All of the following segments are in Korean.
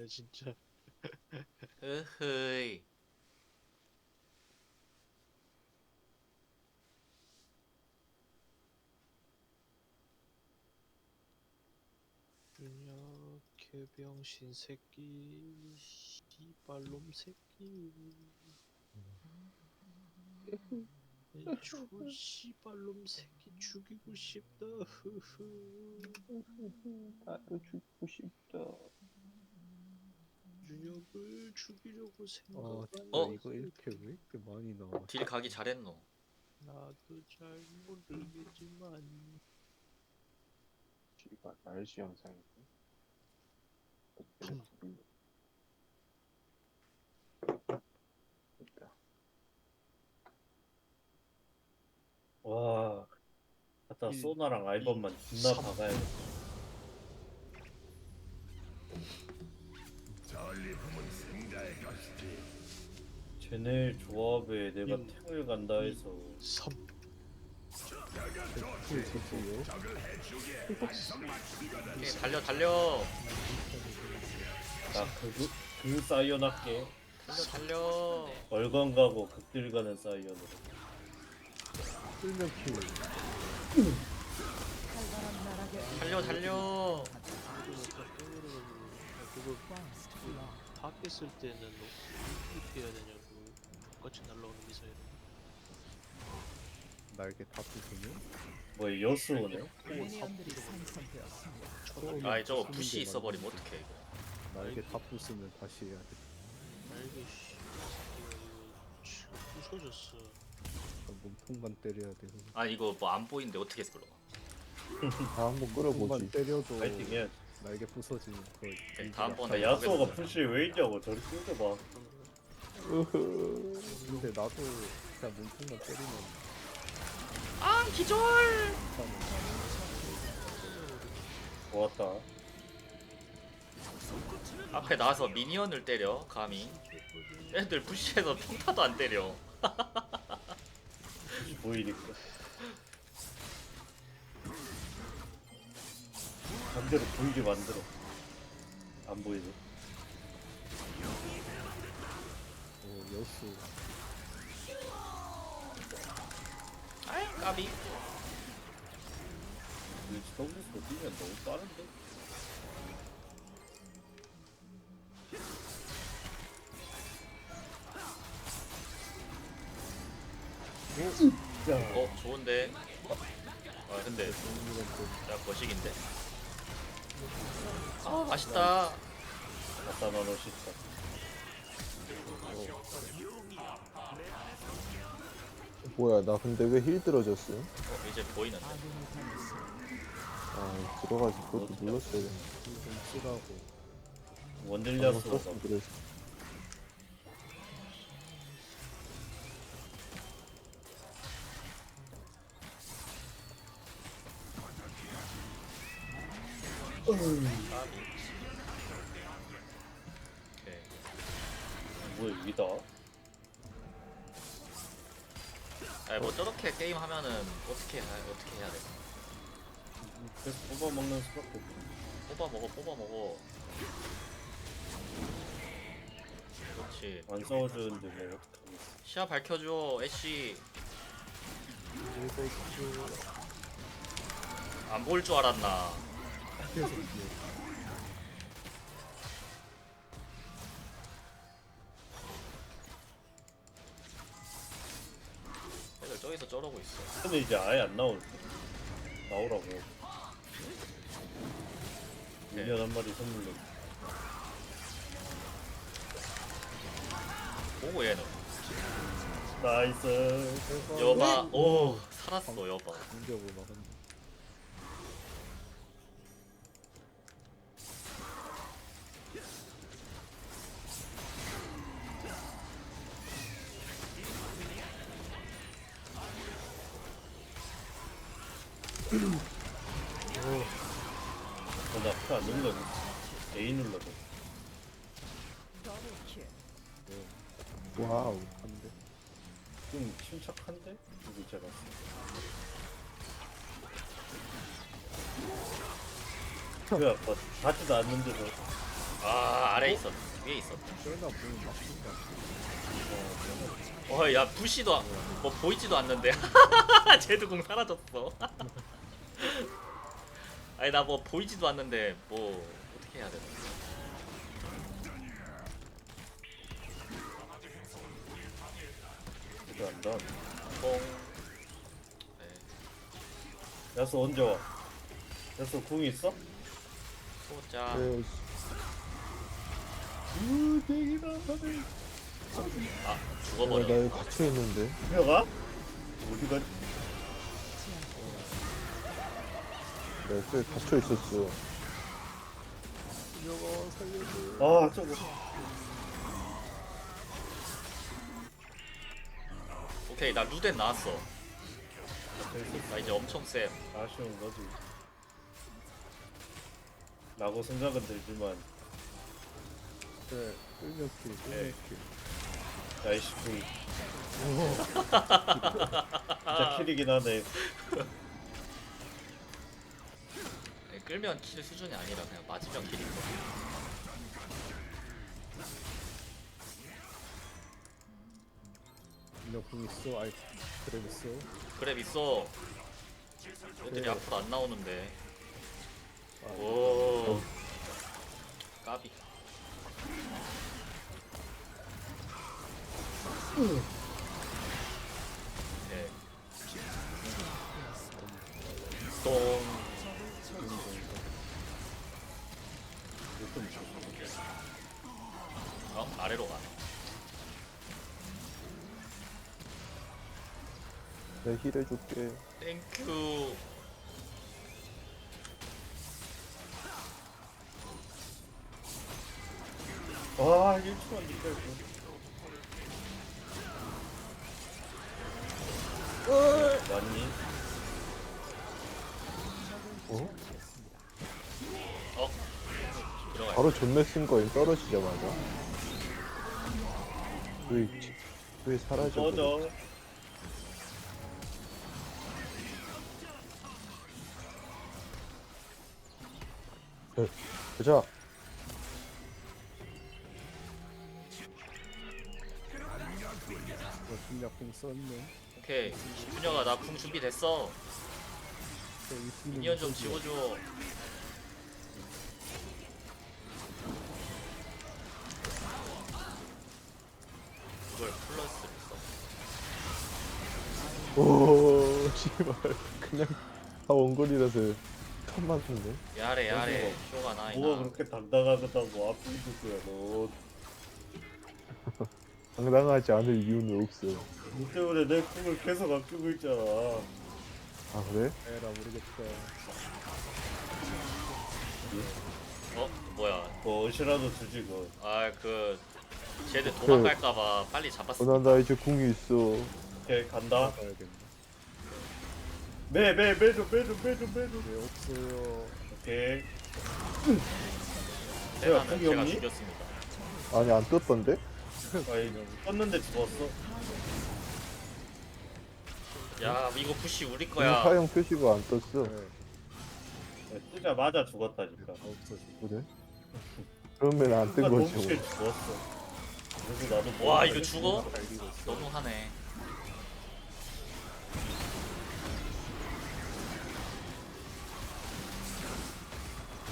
아니야 진짜. 으흐이. 준혁 개병신 새끼 씨발놈 새끼. 초 씨발놈 새끼 죽이고 싶다. 흐흐. 나도 죽고 싶다. 준혁을 죽이려고 아 생각하는 진짜 어? 이거 이렇게 왜 이렇게 많이 나와 딜 가기 잘했노. 나도 잘 모르겠지만 씨발 날씨 영상이지. 있다. 와, 갖다 일, 소나랑 알범만 존나 삼. 박아야겠다. 쟤네 조합에 내가 일, 탱을 간다 해서 3 힐지지요 오케이, 달려 달려. 나그 그 사이언 할게. 달려 달려. 월간 가고 극딜 가는 사이언으로. 끌면 킬 달려 달려. 그거 밖에 쓸 때는 어떻게 해야 되냐고 똑같이 날라오는 미사일 날개 다 부수면 뭐 여수오네. 아이 저거 부시 있어버리면 어떡해 이거. 날개 다 부수면 다시 해야 돼 날개 씨 이거 부서졌어 몸통만 때려야 돼 아 이거 뭐 안 보이는데 어떻게 끌어? 다 한번 몸통만 끌어보지. 때려도 파이팅 해야지. 날개 부서지면 거의 오케이, 일기라. 다음번에 아, 해보겠습니다. 풀실 왜 있냐고 저리 끌어봐. 근데 나도 그냥 몸통만 때리면 아 기절. 좋았다. 앞에 나와서 미니언을 때려 감히. 애들 부시에서 평타도 안 때려. 보이니까. 반대로 보이게 만들어. 안 보이네. 여수 아이 까비. 근데 서울에서 뛰면 너무 빠른데? 야, 어 좋은데. 아 근데 야 거식인데. 아 맛있다. 갖다 놔놓으시다 뭐야 나 근데 왜 힐 들어졌어? 어, 이제 보이는데. 아 들어가서 그것도 눌렀어야 썼으면 그랬어. 까비. 오케이. 뭐야 여기다? 아니 뭐 저렇게 게임 하면은 어떻게 해 어떻게 해야 돼? 그래서 뽑아먹는 수밖에 없어. 뽑아 먹어 뽑아 먹어. 그렇지. 안 싸워주는데 뭐 어떡하겠어. 시야 밝혀줘 애쉬. 안 보일 줄 알았나. 있어. 근데 이제 아예 안 나올 나오라고. 미년 한 마리 선물로. 보고 얘는. 나이스. 여봐. 오 살았어 여봐. 공격을 막았 나표안 눌러도 A 눌러도. 와우. 한대 좀 침착한데? 이거 제가. 그 아까 닿지도 않는데도 아 아래 있었 위에 있었 쫄나 보면 막. 어야 부시도 안- 뭐 보이지도 않는데 쟤도 공 사라졌어 아니 나 뭐 보이지도 않는데 뭐 어떻게 해야 되나 이거 안다. 뽕 네. 야수 언제 와? 야수 궁 있어? 소자 네, 아 야, 죽어버려 나 여기 갇혀 있는데. 혀가? 어디 가? 나 여기 갇혀 있었어. 아 저거. 오케이 나 루덴 나왔어 나 이제 엄청 쎄 아쉬운 거지. 라고 생각은 들지만 네, 끌면 킬. 야이씨 궁. 진짜 킬이긴 하네. 끌면 킬 수준이 아니라 그냥 맞으면 킬인 거 인력궁 있어? 아이, 그래 있어? 그래 있어 애들이 네. 앞으로 안 나오는데 아, 오 까비 네. 아래로 가 내가 힐 해줄게. 땡큐 아 1초만 기다려. 맞니? 어? 어? 들어가 바로 존내 쓴 거임 떨어지자마자. 왜 있지? 왜 사라져? 꺼져. 가자. 뭐 중력궁 썼네. 오케이 준혁아 나 궁 준비됐어 미니언 좀 무서워. 지워줘 오, 씨발. 그냥 다 원거리라서 턴 맞는데. 야래 야래 쇼가 뭐가 나이나 그렇게 당당하다고 있을 거야 너. 당당하지 않을 이유는 없어. 너 때문에 내 꿈을 계속 아끼고 있잖아. 아 그래? 에라 모르겠다. 어? 뭐야 뭐 옷이라도 주지 그. 아그 쟤들 도망갈까봐 빨리 잡았어 어, 나, 나 이제 궁이 있어. 오케이 간다. 가야겠네. 매매 매도 매도 매도 매도. 왜 없어요? 오케이. 궁이 제가 없니? 죽였습니다 아니 안 떴던데? 아이 떴는데 죽었어. 야 이거 부시 우리 궁 거야 사용 표시가 안 떴어. 네, 뜨자마자 죽었다니까. 다 없어져. 그래? 그러면 안뜬 순간 거지. 동시에 뭐. 죽었어. 그래서 나도 뭐 와. 이거 죽어? 너무하네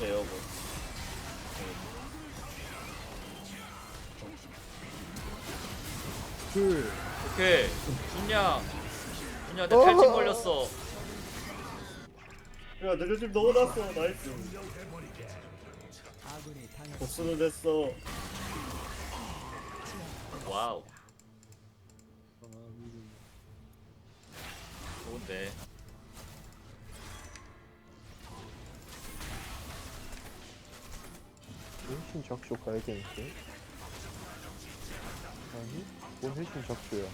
네 여보. 둘. 오케이 준야 준야 내 어. 탈진 걸렸어 야 느려짐 넣어놨어. 나이스. 복수는 됐어. 와우 아, 음, 좋은데 훨씬 작쇼 가야겠는데? 아니? 뭔 훨씬 작쇼야.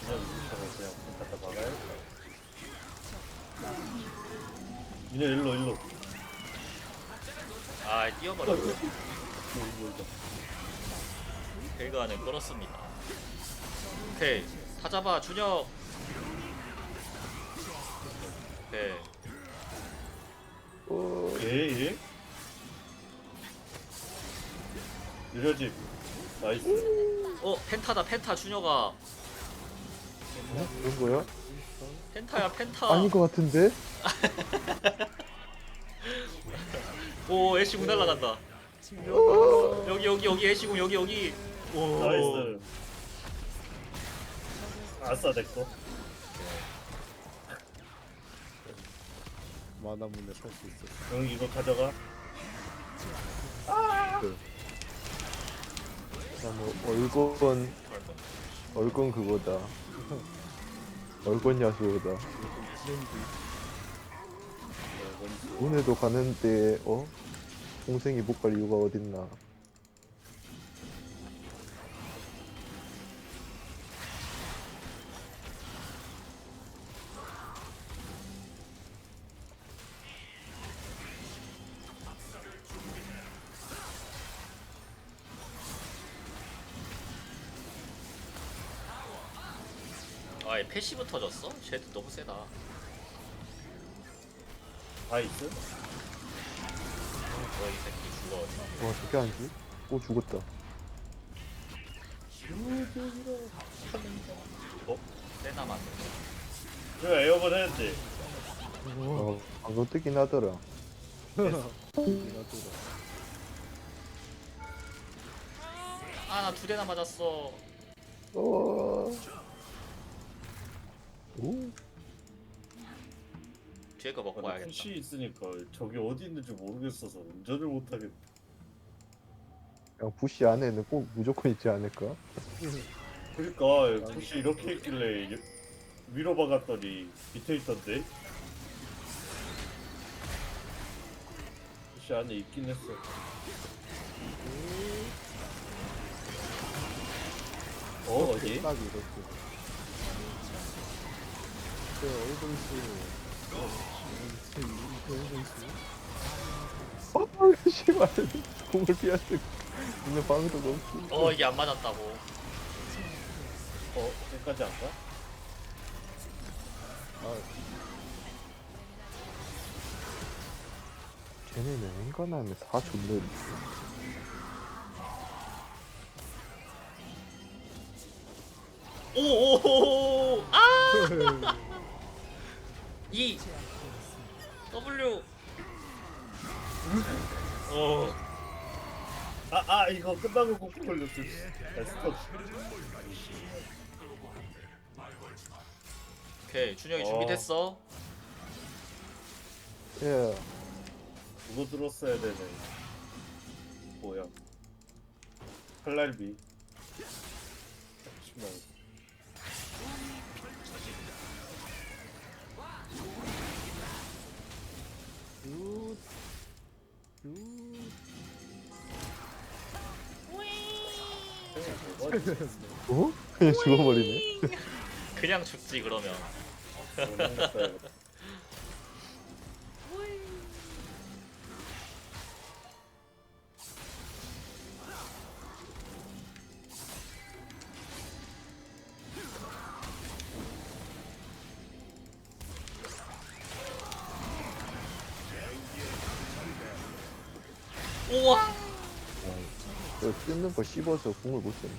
그냥 무시하고 그냥 문 갖다 박아야겠다. 니네 일로 일로. 아 뛰어버렸어 뭐 이거. 벨가는 끌었습니다 오케이 타잡아 준혁 오케이. 어, 예, 예. 느려짐. 나이스. 어 펜타다 펜타 준혁아. 어? 그런 거야? 펜타야 펜타. 아닌 것 같은데? 오 애쉬궁 날라간다. 어, 여기 여기 여기 애쉬궁 여기 여기. 오. 나이스. 아싸 내꺼. 만화문에 살 수 있어. 응 이거 가져가. 나뭐 얼건 얼건 그거다. 얼건 야수다. 오늘도 가는데 어 동생이 못 갈 이유가 어딨나? 아이 패시브 터졌어? 쟤도 너무 세다. 나이스. 뭐이 새끼 죽어. 와 저게 안 죽? 오 죽었다. 세나 맞네. 이거 에어건 했지. 어 방금 뜨긴 하더라. 아나 두 대나 맞았어. 어. 오 뒤에 거 먹고 와야겠다. 푸시 있으니까 저기 어디 있는지 모르겠어서 운전을 못 하겠다. 그냥 부시 안에는 꼭 무조건 있지 않을까? 그러니까 푸시 이렇게 있길래 여- 위로 박았더니 밑에 있던데. 푸시 안에 있긴 했어. 어 어디? 딱 이렇게. 그 얼굴수. 어 씨발 공을 수 있는 방도가 없지. 어 이게 안 맞았다고. 어 여기까지 안 가? 아, 걔네는 인간하면 다 좋네. 오오오 아! 이 W 어 아, 아, 이거 끝나고 곡 걸렸어. 아, 스톱. 오케이 준영이 어. 준비됐어? 예. 그거 들었어야 되네. 뭐야? 칼날비. 잠시만. 그냥 죽어버리네. 그냥 죽지 그러면 저 뜯는 거 씹어서 공을 못 쓰네.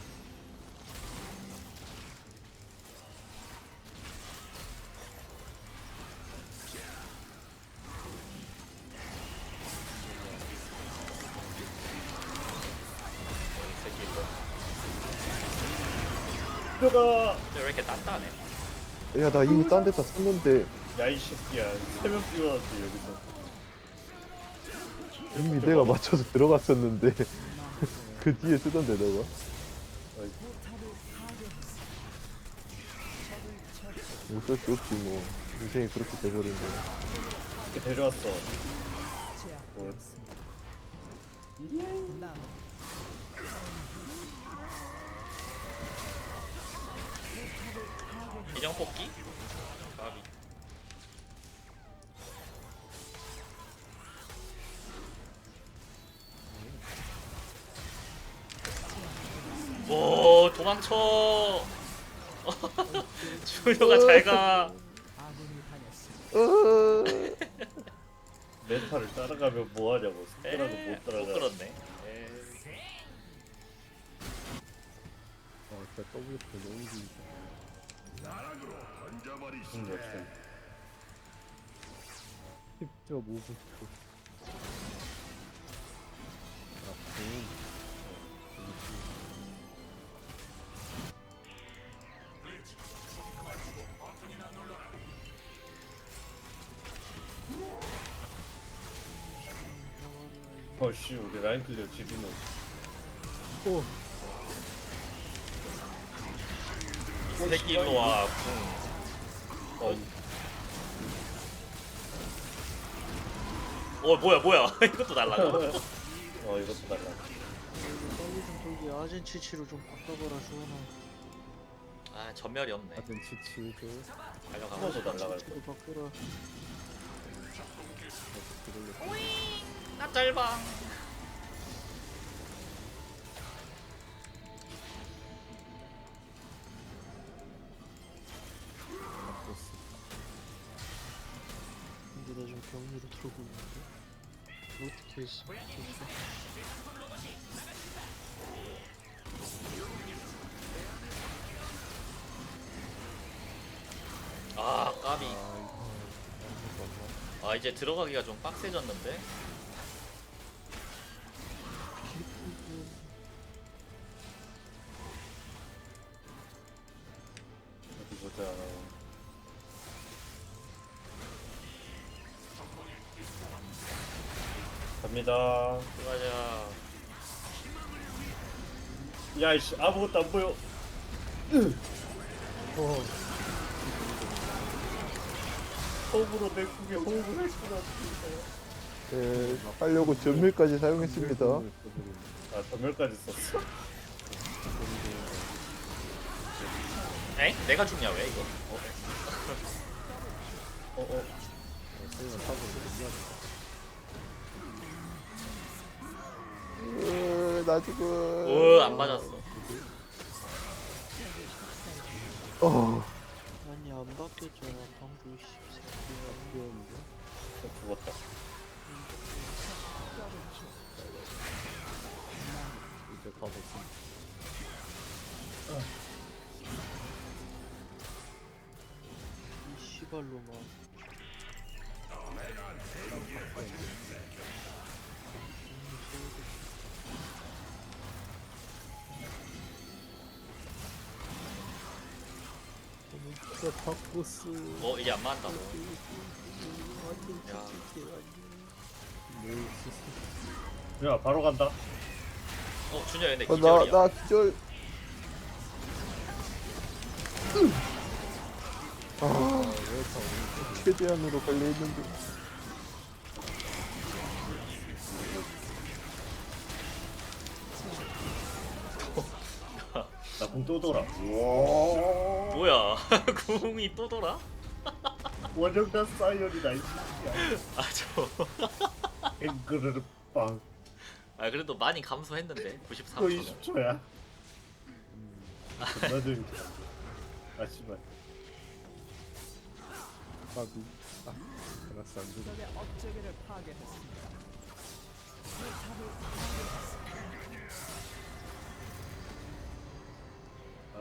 들어가. 왜 이렇게 단단해? 야 나 이미 딴 데다 썼는데 야이 새끼야. 세명 뛰어왔지 여기서. 이미 내가 맞춰서 들어갔었는데 그 뒤에 쓰던데 너가. 어쩔 수 없지 뭐 인생이 그렇게 돼버린 거야. 이렇게 데려왔어. 뭐, 인형 뽑기? 오 도망쳐 준혁아 잘가 어, 멘탈을 따라가면 뭐하냐고 에이, 못 따라가 끌었네. 에이. 어 진짜 더블 너무 길다 근데. 십저 모브 아 붕. 어씨 우리 라인 클리어 지리는 오이 새끼 일로 와. 궁. 어. 어 뭐야 뭐야 이것도 날라가. 어 이것도 달라 빨리 좀 저기 아젠 치치로 좀 바꿔봐라 주원아 아 전멸이 없네. 같은 치치 그 달려가. 한번더 날라갈 거 치치로 바꿔라 나 짤방. 바꿨어 근데 나 지금 병리로 들어오고 있는데 어떻게 했어 아 까비. 아아 이제 들어가기가 좀 빡세졌는데. 갑니다. 들어가자. 야 이씨 아무것도 안 보여. 어. 호흡으로 내 국에 호흡을 했구나 예, 하려고 전멸까지 사용했습니다. 아 전멸까지 썼어. 엥? 내가 죽냐 왜 이거? 어, 어 어나 지금. 오안 맞았어. 어, 아니 안 바뀌었잖아. 방금 씨 귀여운데? 죽었다 이제 다 됐습니다. 이 씨발로만 진짜 바코스 어 이게 안 맞다고. 야야 바로 간다 어 준야 근데 어, 나, 기절이야. 나 기절. 아, 최대한으로 걸려있는데. 공또 돌아 뭐야? 궁이 또 돌아? 원정단 사이언이다 이 새끼야. 아저. 앵그르르 빵. 아 그래도 많이 감소했는데 또 93초는. 20초야? 존나 재밌다. 아 씨발. 바비 아 그라스 안 되네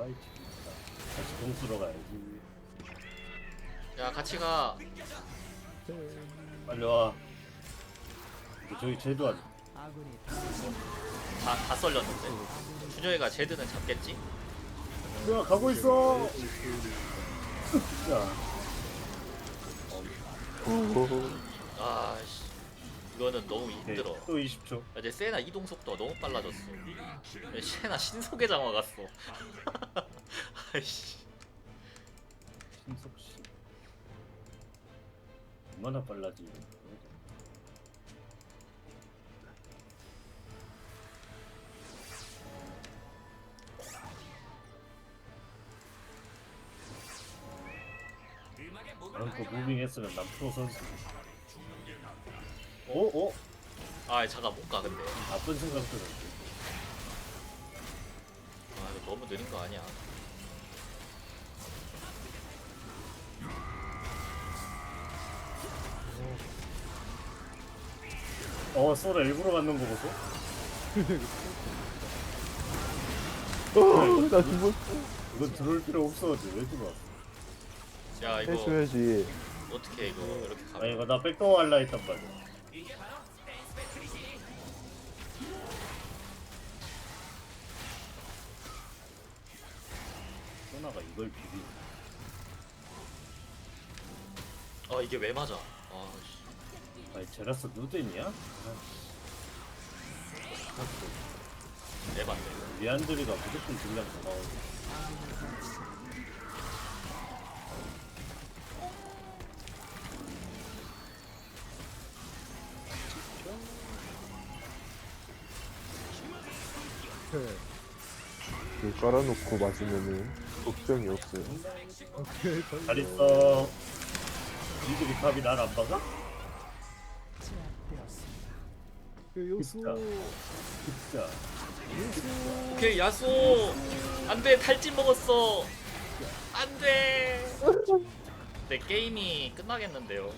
아이 진짜 공 쓰러 가야지 야 같이 가. 빨리 와. 저기 쟤도 아직. 다, 다 썰렸는데. 준영이가 제드는 잡겠지? 야 가고 있어 야 어, 아씨 이거는 너무 오케이. 힘들어. 또 20초. 야, 이제 세나 이동 속도가 너무 빨라졌어. 야, 세나 신속의 장화 갔어? 아이씨. 신속 씨. 얼마나 빨라지? 런코 무빙 했으면 난 프로 선수 오, 오. 아 잠깐 못 가 근데 나쁜 생각 들었지. 아 이거 너무 느린 거 아니야 어, 소라 일부러 맞는 거 보소? 어, 나 죽었어. 이건 들어올 필요 없어가지. 왜 들어왔어? 야 이거 해줘야지. 어떻게 이거 이렇게 가면. 아, 이거 나 백도어 할라 했단 말이야. 소나가 이걸 비비 아 이게 왜 맞아? 아 씨. 아니 제라스 누덴이야? 에반데 리안드리가 무조건 딜량 더 나오고 깔아놓고 맞으면은 걱정이 없어요. 잘 있어 니들이 탑이 날 안 박아? 그 요수. 진짜. 진짜 오케이 야수 안돼 탈진 먹었어 안돼 내 게임이 끝나겠는데요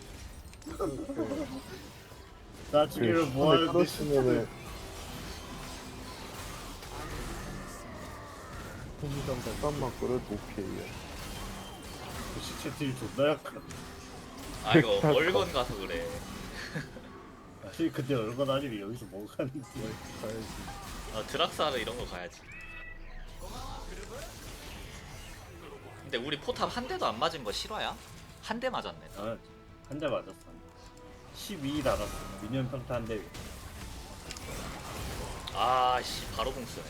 나 주기를 손에 뭐하는데 끌었으면은 잠깐만 끌어도 오케이야. 시체 딜 존나 약한 아 이거 월건 가서 그래. 아니 근데 얼마나 아니면 여기서 뭐 가는지. 가야지. 아 드락사르 이런 거 가야지. 근데 우리 포탑 한 대도 안 맞은 거 실화야? 한 대 맞았네. 아, 한 대 맞았어. 12 달았어. 미니언 평타 한대. 아씨 바로 공 쓰네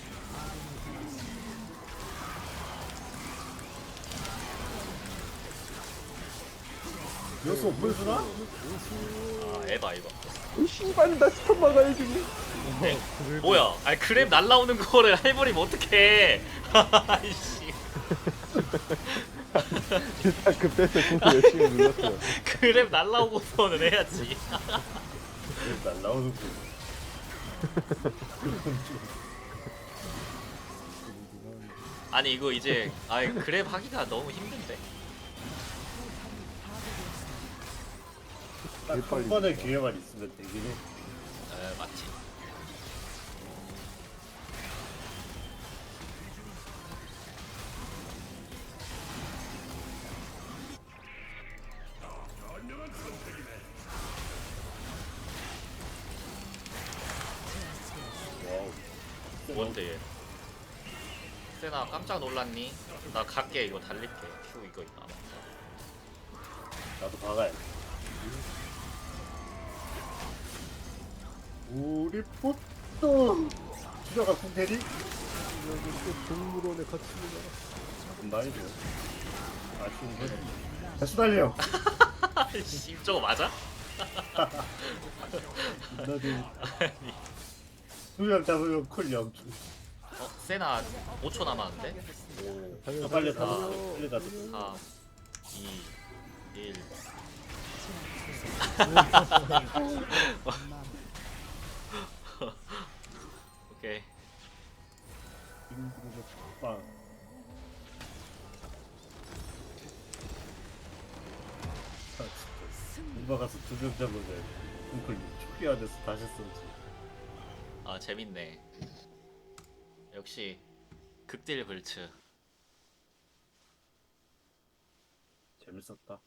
여수 보여주나? 아 에바 에바 이 씨발 나 스톱 막아야지. 네. 뭐야 아니 그랩 날라오는 거를 해버리면 어떡해 아이씨 일단 그 뺏어 공수 열심히 눌렀어요. 그랩 날라오고서는 해야지 왜 날라오는 거 아니 이거 이제 아이 그랩 하기가 너무 힘든데 딱한 빨리. 번의 기회만 있으면 되긴 해. 에 맞지. 뭔데 얘? 세나 깜짝 놀랐니? 나 갈게 이거 달릴게. 큐 이거 있다. 나도 박아야 돼 우리 포또 주저가 궁태리? 여기 또 동물원에 같이 가. 금방이죠 아쉬운데 다시 달려 씨 저거 맞아? 나도 두명 잡으면 쿨 영주 어? 세나 5초 남았는데? 아, 빨리 달려. 빨리 가자 4 2 1 오케이. 빵 아, 진짜. 가서 두명 잡으면 콩쿨 초기 안에서 다시 쏘지. 아 재밌네. 역시 극딜 불츠. 재밌었다